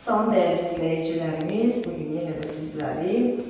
Salam değerli izleyicilerimiz, bugün yine de sizleri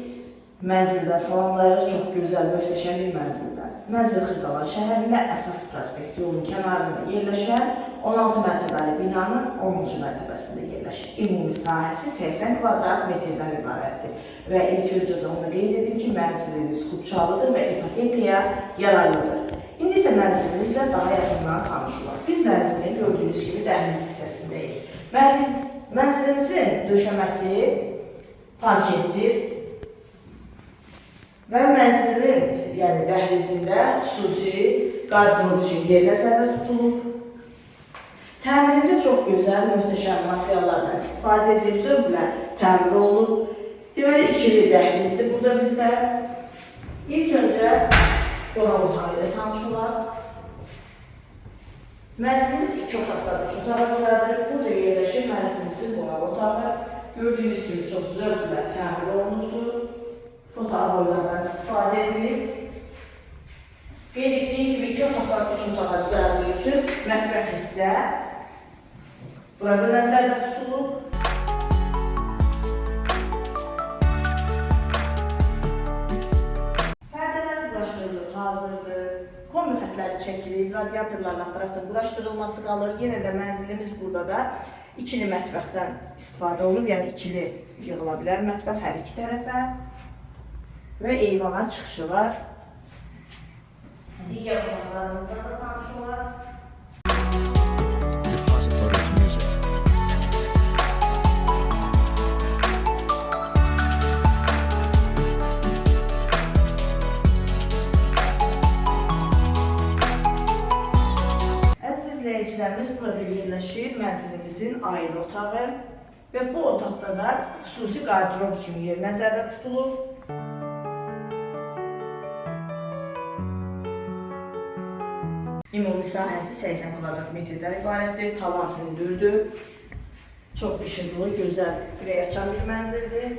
mənzildə salamlayırıq. Çox gözəl, möhtəşəm bir mənzildə. Mənzil Xırdalar şəhərində əsas prospekt yolun kənarında yerləşən 16 mərtəbəli binanın 10-cu mərtəbəsində yerləşir. Ümumi sahəsi 80 kvadrat metrdən ibarətdir. Və ilk öncə də onu qeyd edim ki, mənzilimiz xubçalıdır və ipotekaya yararlıdır. İndi isə mənzilimizlə daha yaxından tanış olaq. Biz mənzilin gördüyünüz kimi dəhliz hissəsindəyik. Mənziz, mənzilimizin döşəməsi parketdir və mənzilin, yəni dəhlizində xüsusi qardırop üçün yer nəzərdə tutulub. Təmirində çox gözəl, möhtəşəm materiallardan istifadə edilib, zövqlə təmir olunub. Deməli, ikili dəhlizdir burada bizdə. İlk öncə qonaq otağı ilə tanış olaq. Mənzilimiz iki otaqdan üç otağa düzəldilir. Burada yerləşir mənzilimizin qonaq otağı. Gördüyünüz kimi çox zövqlə təmir olunubdur. Foto aboylardan istifadə edilib. Qeyd etdiyim kimi iki otaqdan üç otağa düzəldiyi üçün mətbəx hissə burada nəzərdə tutulub. Pərdələr quraşdırılıb, hazırdır. Kombi xətləri çəkilib, radiatorlarla aparatın quraşdırılması qalır. Yenə də mənzilimiz burada da ikili mətbəxdən istifadə olunub, yəni ikili yığıla bilər mətbəx hər iki tərəfə və eyvana çıxışı var. Digər otaqlarımızda Əziz izləyicilərimiz burada yerləşir mənzilimizin ailə otağı və bu otaqda da xüsusi qardırop üçün yer nəzərdə tutulub. Ümumi sahəsi 80 kvadrat metrdən ibarətdir, tavan hündürdür. Çox işıqlı, gözəl, ürək açan bir mənzildir.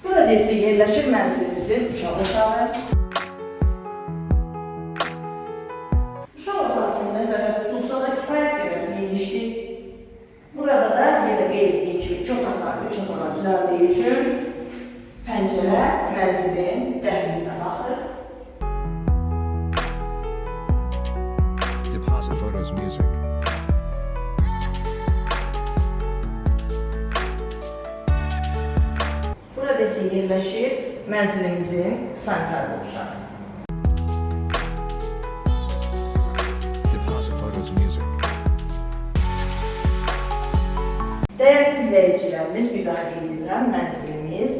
Burada isə yerləşir mənzilimizin uşaq otağı. Photos Music. Burada isə yerləşir mənzilimizin sanitar Music. Dəyərli izləyicilərimiz, bir daha qeyd edirəm, mənzilimiz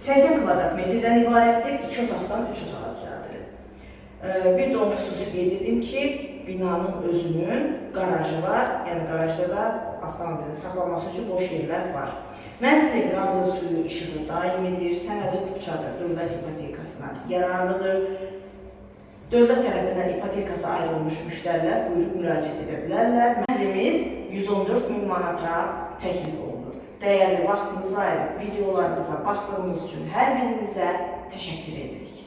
80 kvadrat metrdən ibarətdir, 2 otaqdan 3 otağa düzəldilir. Ee, Bir də onu xüsusi qeyd edim ki, binanın özünün qarajı var, yəni qarajda da avtomobilin saxlanması üçün boş yerlər var. Mənzilin qazı suyu işığı daimidir, sənədi kupçadır, dövlət ipotekasına yararlıdır. Dövlət tərəfindən ipotekası ayrılmış müştərilər buyurub müraciət edə bilərlər. Mənzilimiz 114 min manata təklif olunur. Dəyərli vaxtınızı ayırıb videolarımıza baxdığınız üçün hər birinizə təşəkkür edirik.